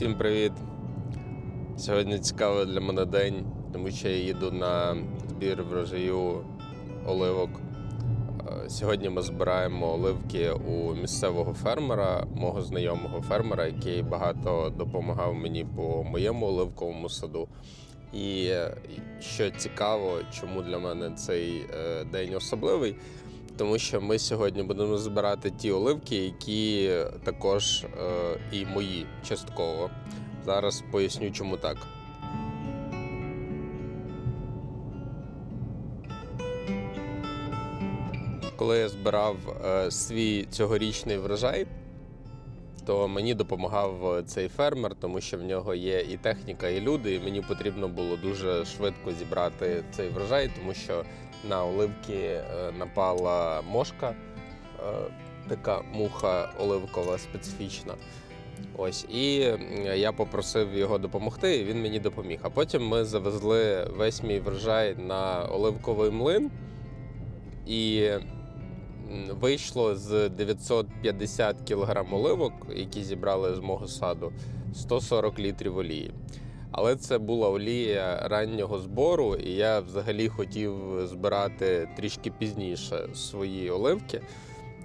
Всім привіт! Сьогодні цікавий для мене день, тому що я їду на збір врожаю оливок. Е, Сьогодні ми збираємо оливки у місцевого фермера, мого знайомого фермера, який багато допомагав мені по моєму оливковому саду. І е, що цікаво, чому для мене цей е, день особливий, тому що ми сьогодні будемо збирати ті оливки, які також е, і мої частково. Зараз поясню, чому так. Коли я збирав е, свій цьогорічний врожай, то мені допомагав е, цей фермер, тому що в нього є і техніка, і люди. І мені потрібно було дуже швидко зібрати цей врожай, тому що на оливки е, напала мошка, е, така муха оливкова специфічна. Ось, і я попросив його допомогти, і він мені допоміг. А потім ми завезли весь мій врожай на оливковий млин. І вийшло з 950 кг оливок, які зібрали з мого саду, 140 літрів олії. Але це була олія раннього збору, і я взагалі хотів збирати трішки пізніше свої оливки.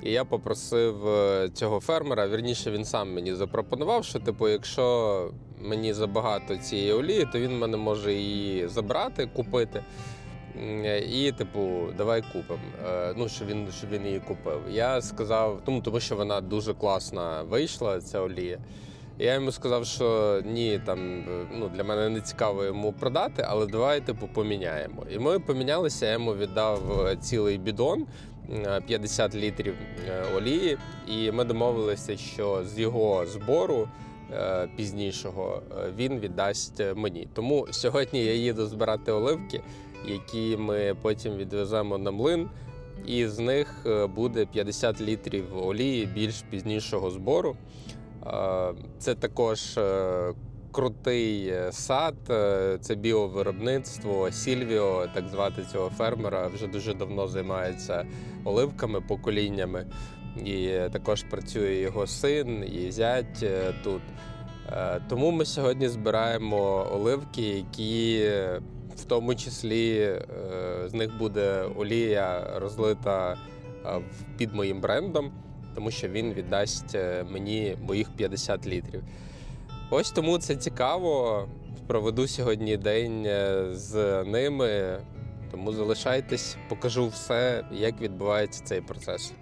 І я попросив е, цього фермера, вірніше, він сам мені запропонував, що типу, якщо мені забагато цієї олії, то він мене може її забрати, купити. М, І, типу, давай купимо. Е, Ну, щоб він, щоб він її купив. Я сказав, тому, тому що вона дуже класна вийшла, ця олія. Я йому сказав, що ні, там е, ну, для мене не цікаво йому продати, але давай типу поміняємо. І ми помінялися, я йому віддав е, цілий бідон. е, 50 літрів е, олії, і ми домовилися, що з його збору е, пізнішого е, він віддасть е, мені. Тому сьогодні я їду збирати оливки, які ми потім відвеземо на млин. І з них е, буде 50 літрів олії більш пізнішого збору. Е, Це також е, крутий сад, це біовиробництво. Сільвіо, так звати цього фермера, вже дуже давно займається оливками, поколіннями. І також працює його син і зять тут. Тому ми сьогодні збираємо оливки, які в тому числі е, з них буде олія розлита е, під моїм брендом тому що він віддасть е, мені моїх 50 літрів. Ось тому це цікаво. Проведу сьогодні день з ними. Тому залишайтесь, покажу все, як відбувається цей процес.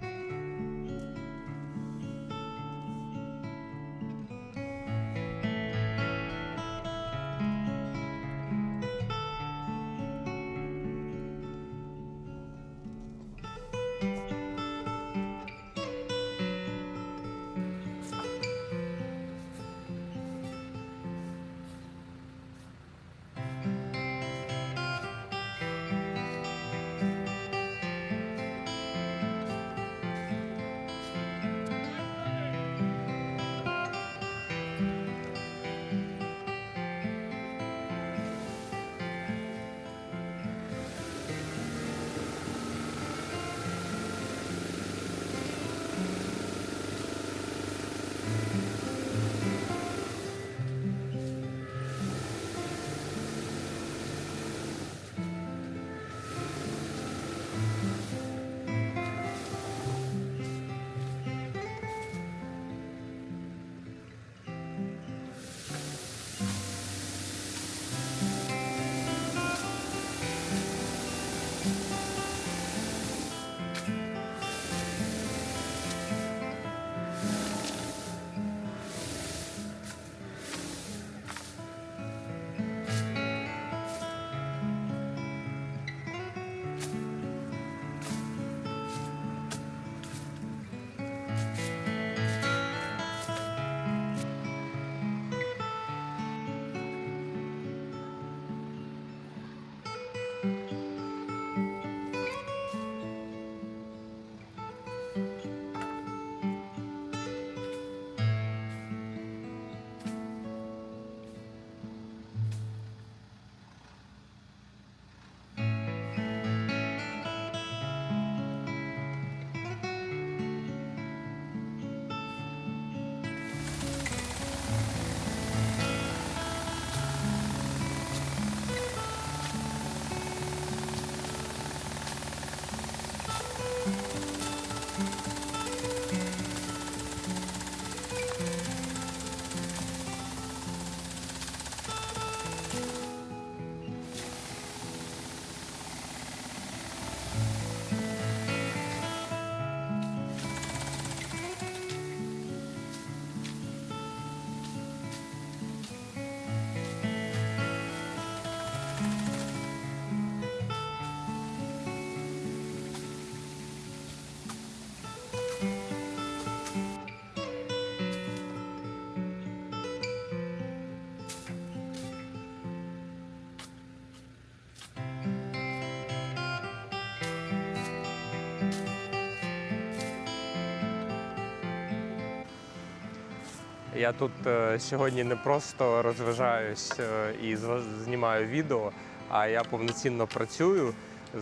Я тут е, сьогодні не просто розважаюсь е, і знімаю відео, а я повноцінно працюю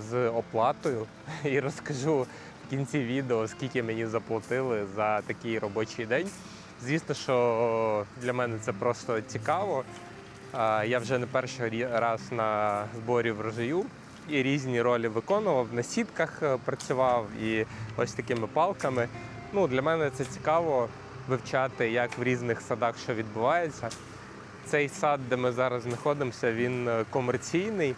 з оплатою і розкажу в кінці відео, скільки мені заплатили за такий робочий день. Звісно, що для мене це просто цікаво. Я вже не перший раз на зборі врожаю і різні ролі виконував. На сітках е, працював і ось такими палками. Ну, для мене це цікаво вивчати, як в різних садах що відбувається. Цей сад, де ми зараз знаходимося, він е, комерційний.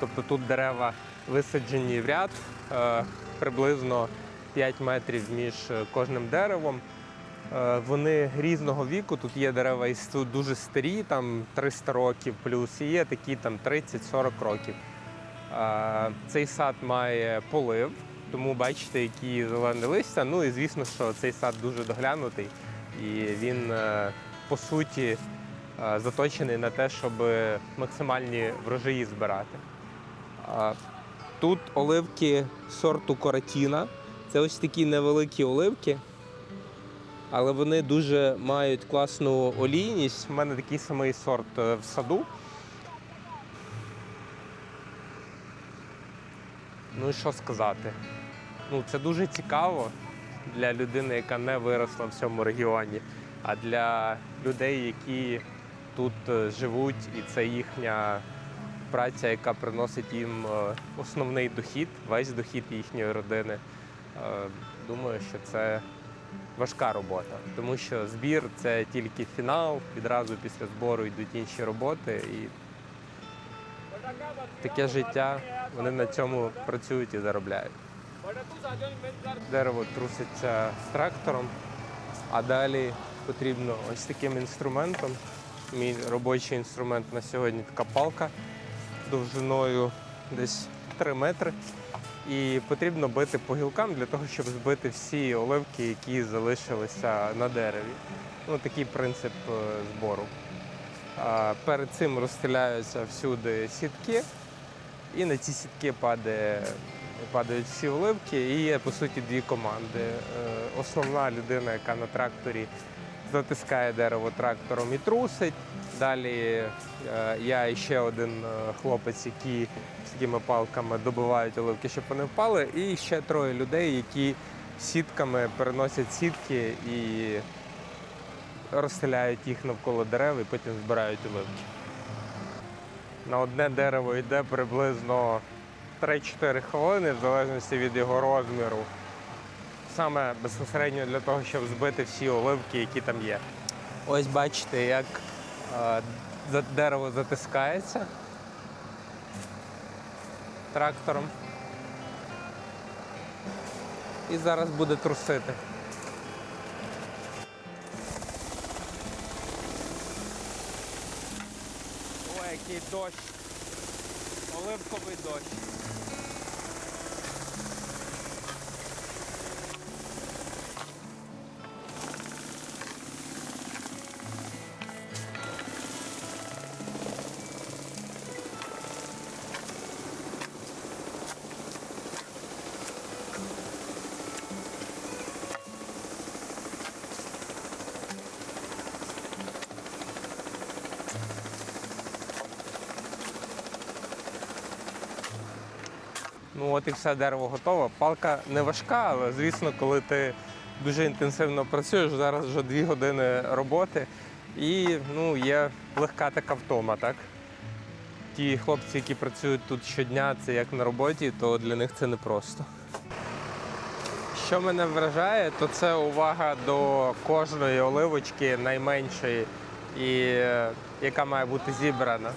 Тобто тут дерева висаджені в ряд, е, приблизно 5 метрів між е, кожним деревом. Вони різного віку. Тут є дерева тут дуже старі, там 300 років плюс, і є такі там 30-40 років. Цей сад має полив, тому бачите, які зелені листя. Ну і звісно, що цей сад дуже доглянутий, і він е, по суті е, заточений на те, щоб максимальні врожаї збирати. Тут оливки сорту Коратіна. Це ось такі невеликі оливки, але вони дуже мають класну олійність. У мене такий самий сорт е, в саду. Ну і що сказати? Ну, це дуже цікаво для людини, яка не виросла в цьому регіоні, а для людей, які тут е, живуть, і це їхня праця, яка приносить їм е, основний дохід, весь дохід їхньої родини. Е, Думаю, що це важка робота, тому що збір це тільки фінал, відразу після збору йдуть інші роботи. І таке життя, вони на цьому працюють і заробляють. Дерево труситься з трактором, а далі потрібно ось таким інструментом. Мій робочий інструмент на сьогодні така палка довжиною десь 3 метри. І потрібно бити по гілкам для того, щоб збити всі оливки, які залишилися на дереві. Ну, такий принцип е, збору. Перед цим розстріляються всюди сітки, і на ці сітки падає, падають всі оливки. І є по суті дві команди. Е, Основна людина, яка на тракторі затискає дерево трактором і трусить. Далі е, я і ще один е, хлопець, які з такими палками добивають оливки, щоб вони впали. І ще троє людей, які сітками переносять сітки і розстеляють їх навколо дерев і потім збирають оливки. На одне дерево йде приблизно 3-4 хвилини, в залежності від його розміру. Саме безпосередньо для того, щоб збити всі оливки, які там є. Ось бачите, як е, дерево затискається трактором. І зараз буде трусити. Дощ. Оливковий дощ. Ну от і все дерево готове. Палка не важка, але звісно, коли ти дуже інтенсивно працюєш, зараз вже дві години роботи, і ну, є легка така втома, так? Ті хлопці, які працюють тут щодня, це як на роботі, то для них це непросто. Що мене вражає, то це увага до кожної оливочки найменшої, і е, яка має бути зібрана.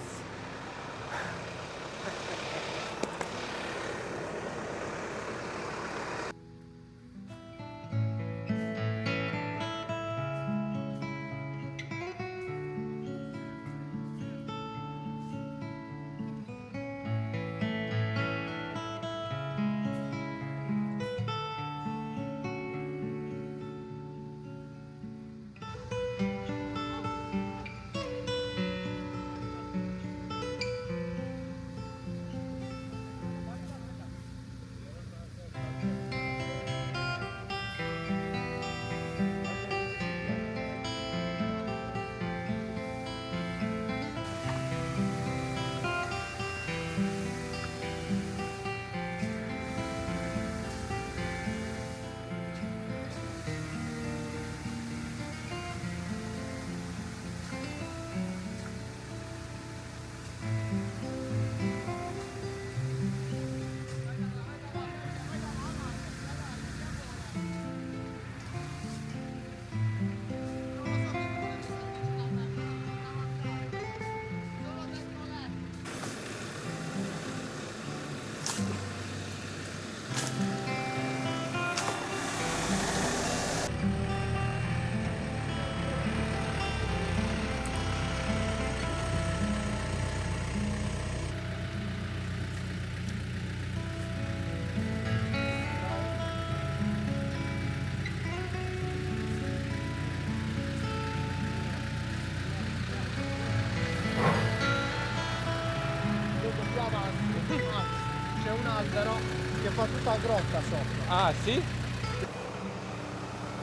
Albero che fa tutta grotta sopra. А, сі?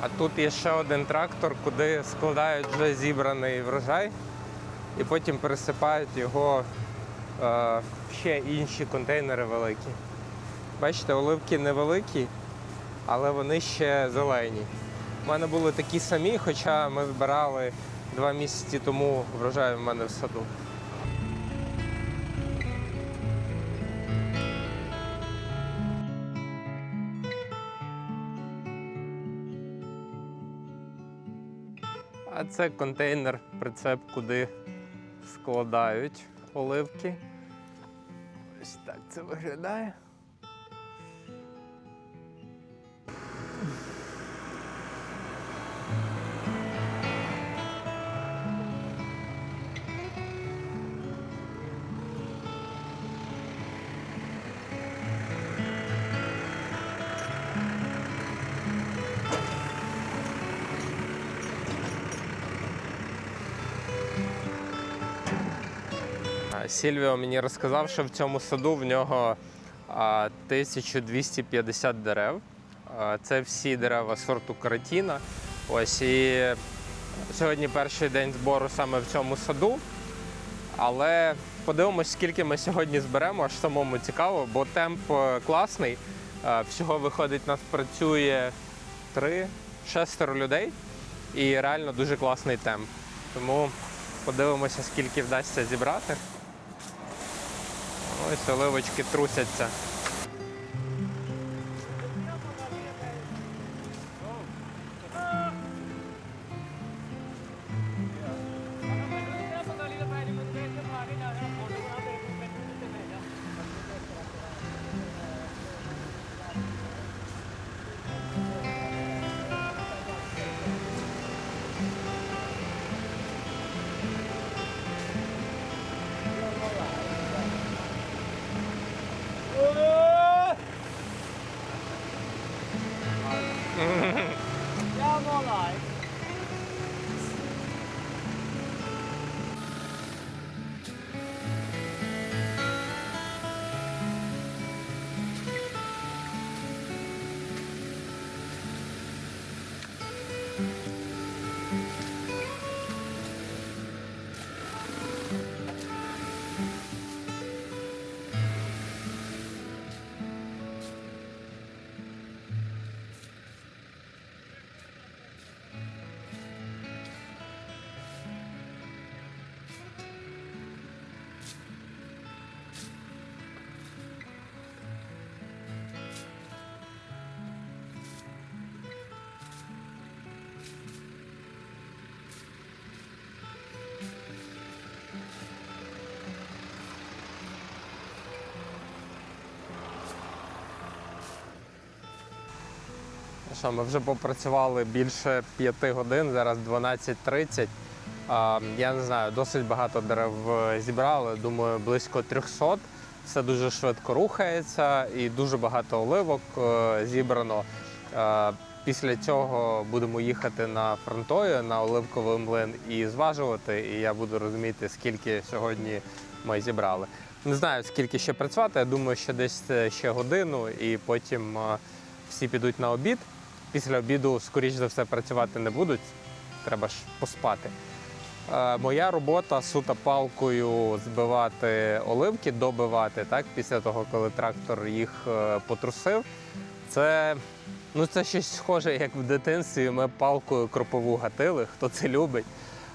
А тут є ще один трактор, куди складають вже зібраний врожай і потім пересипають його е, в ще інші контейнери великі. Бачите, оливки невеликі, але вони ще зелені. У мене були такі самі, хоча ми збирали два місяці тому врожай в мене в саду. А це контейнер, прицеп, куди складають оливки. Ось так це виглядає. Сільвіо мені розказав, що в цьому саду в нього 1250 дерев. Це всі дерева сорту каратіна. Ось і сьогодні перший день збору саме в цьому саду. Але подивимось, скільки ми сьогодні зберемо, аж самому цікаво, бо темп е, класний. Е, Всього виходить, нас працює три, шестеро людей, і реально дуже класний темп. Тому подивимося, скільки вдасться зібрати. Ось оливочки трусяться. Що, ми вже попрацювали більше п'яти годин, зараз 12.30. А, Я не знаю, досить багато дерев е, зібрали, думаю, близько 300. Все дуже швидко рухається і дуже багато оливок е, зібрано. Е, Після цього будемо їхати на фронтою на оливковий млин і зважувати. І я буду розуміти, скільки сьогодні ми зібрали. Не знаю, скільки ще працювати. Я думаю, що десь ще годину, і потім всі підуть на обід. Після обіду, скоріш за все, працювати не будуть. Треба ж поспати. Е, Моя робота суто палкою збивати оливки, добивати, так, після того, коли трактор їх е, потрусив. Це, ну, це щось схоже, як в дитинстві ми палкою кропову гатили, хто це любить.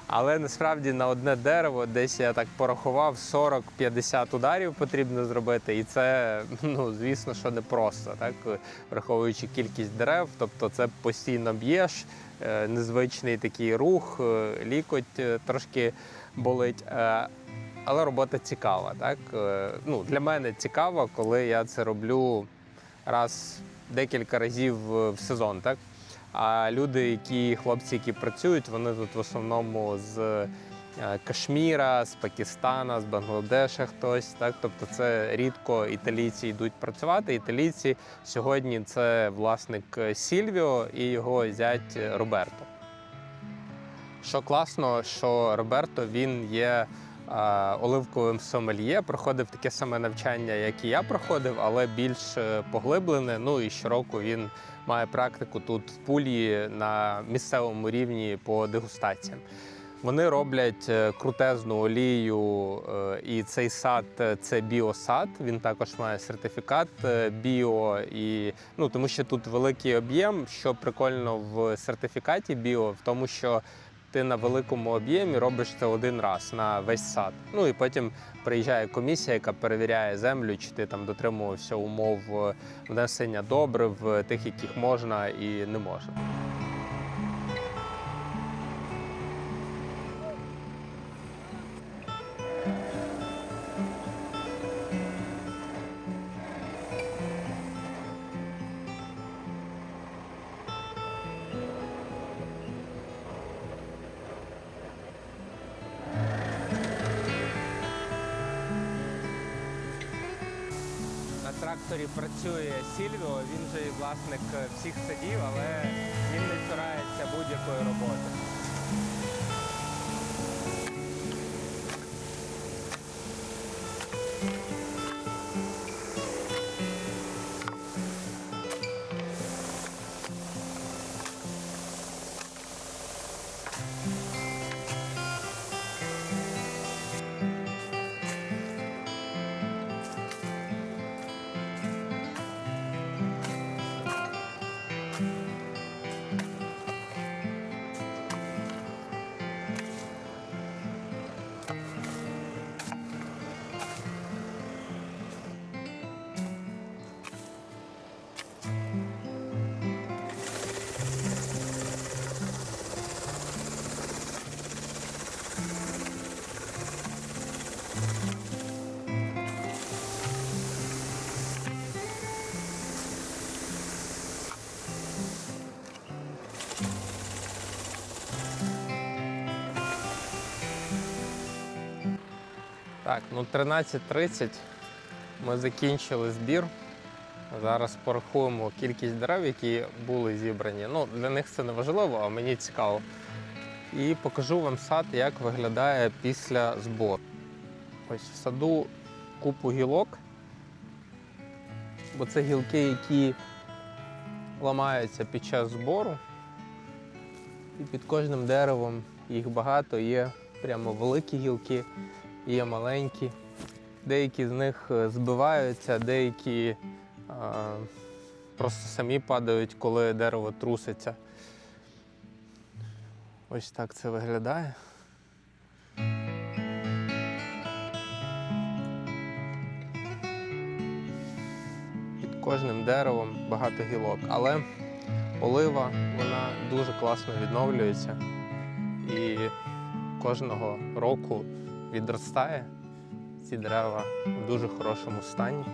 Але насправді на одне дерево десь я так порахував 40-50 ударів потрібно зробити, і це, ну звісно, що не просто, так враховуючи кількість дерев, тобто це постійно б'єш, е, незвичний такий рух, е, лікоть е, трошки болить. Але робота цікава, так ну для мене цікаво, коли я це роблю раз декілька разів в сезон, так. А люди, які хлопці, які працюють, вони тут в основному з е, Кашміра, з Пакистана, з Бангладеша хтось. Так, тобто це рідко італійці йдуть працювати. Італійці сьогодні це власник Сільвіо і його зять Роберто. Що класно, що Роберто він є оливковим сомельє, проходив таке саме навчання, як і я проходив, але більш е, поглиблене. Ну і щороку він має практику тут в пулі на місцевому рівні по дегустаціям. Вони роблять е, крутезну олію, е, і цей сад це біосад. Він також має сертифікат біо, і ну тому що тут великий об'єм. Що прикольно в сертифікаті біо, в тому, що ти на великому об'ємі робиш це один раз на весь сад. Ну і потім приїжджає комісія, яка перевіряє землю, чи ти там дотримувався умов е, внесення добрив, е, тих, яких можна і не можна. Тракторі працює Сільвіо, він же і власник е, всіх садів, але він не цурається будь-якої роботи. Так, ну 13.30 ми закінчили збір. Зараз порахуємо кількість дерев, які були зібрані. Ну, для них це не важливо, а мені цікаво. І покажу вам сад, як виглядає після збору. Ось в саду купу гілок, бо це гілки, які ламаються під час збору. І під кожним деревом їх багато, є прямо великі гілки, є маленькі. Деякі з них е, збиваються, деякі е, просто самі падають, коли дерево труситься. Ось так це виглядає. Під кожним деревом багато гілок, але олива вона дуже класно відновлюється і кожного року відростає. Ці дерева в дуже хорошому стані.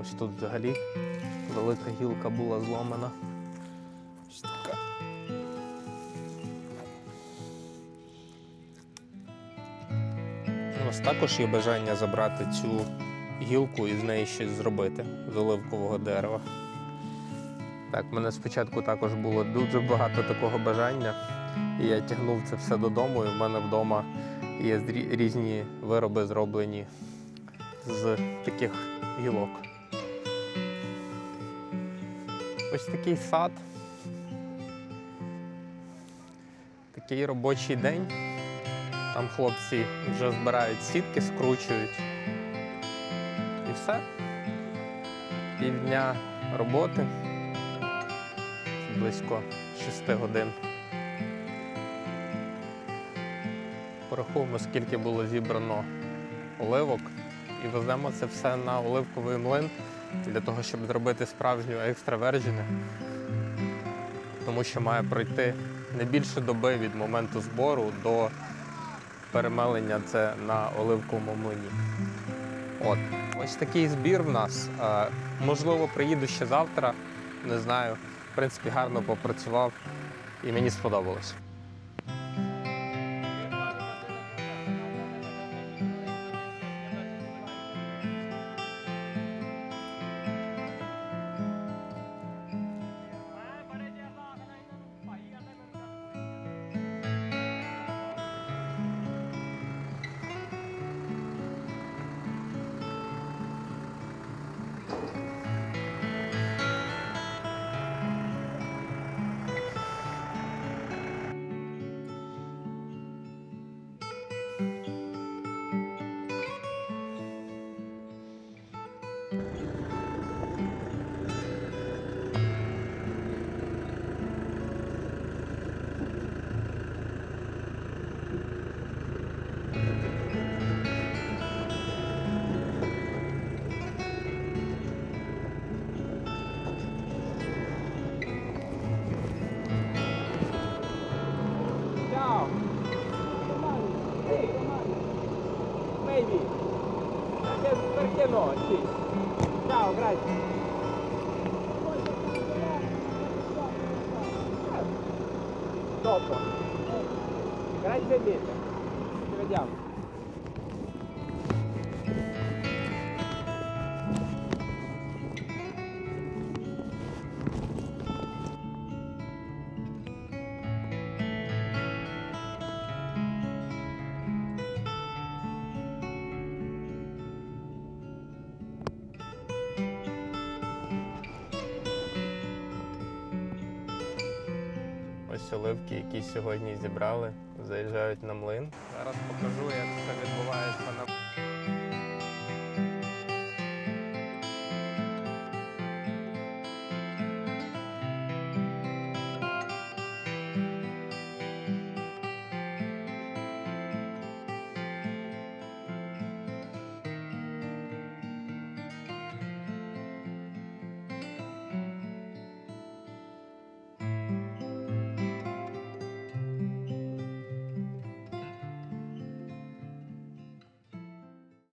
Ось тут взагалі велика гілка була зломана. Ось така. У нас також є бажання забрати цю гілку і з неї щось зробити з оливкового дерева. Так, в мене спочатку також було дуже багато такого бажання, і я тягнув це все додому, і в мене вдома є різні вироби, зроблені з таких гілок. Ось такий сад. Такий робочий день. Там хлопці вже збирають сітки, скручують. І все. Півдня роботи. Близько 6 годин. Порахуємо, скільки було зібрано оливок, і веземо це все на оливковий млин для того, щоб зробити справжню екстравержини. Тому що має пройти не більше доби від моменту збору до перемелення це на оливковому млині. От, ось такий збір в нас. Е, можливо, приїду ще завтра, не знаю. В принципі, гарно попрацював і мені сподобалось. No? Sì. Ciao, grazie. Dopo. Grazie mille. ось оливки, які сьогодні зібрали, заїжджають на млин. Зараз покажу, як це відбувається на.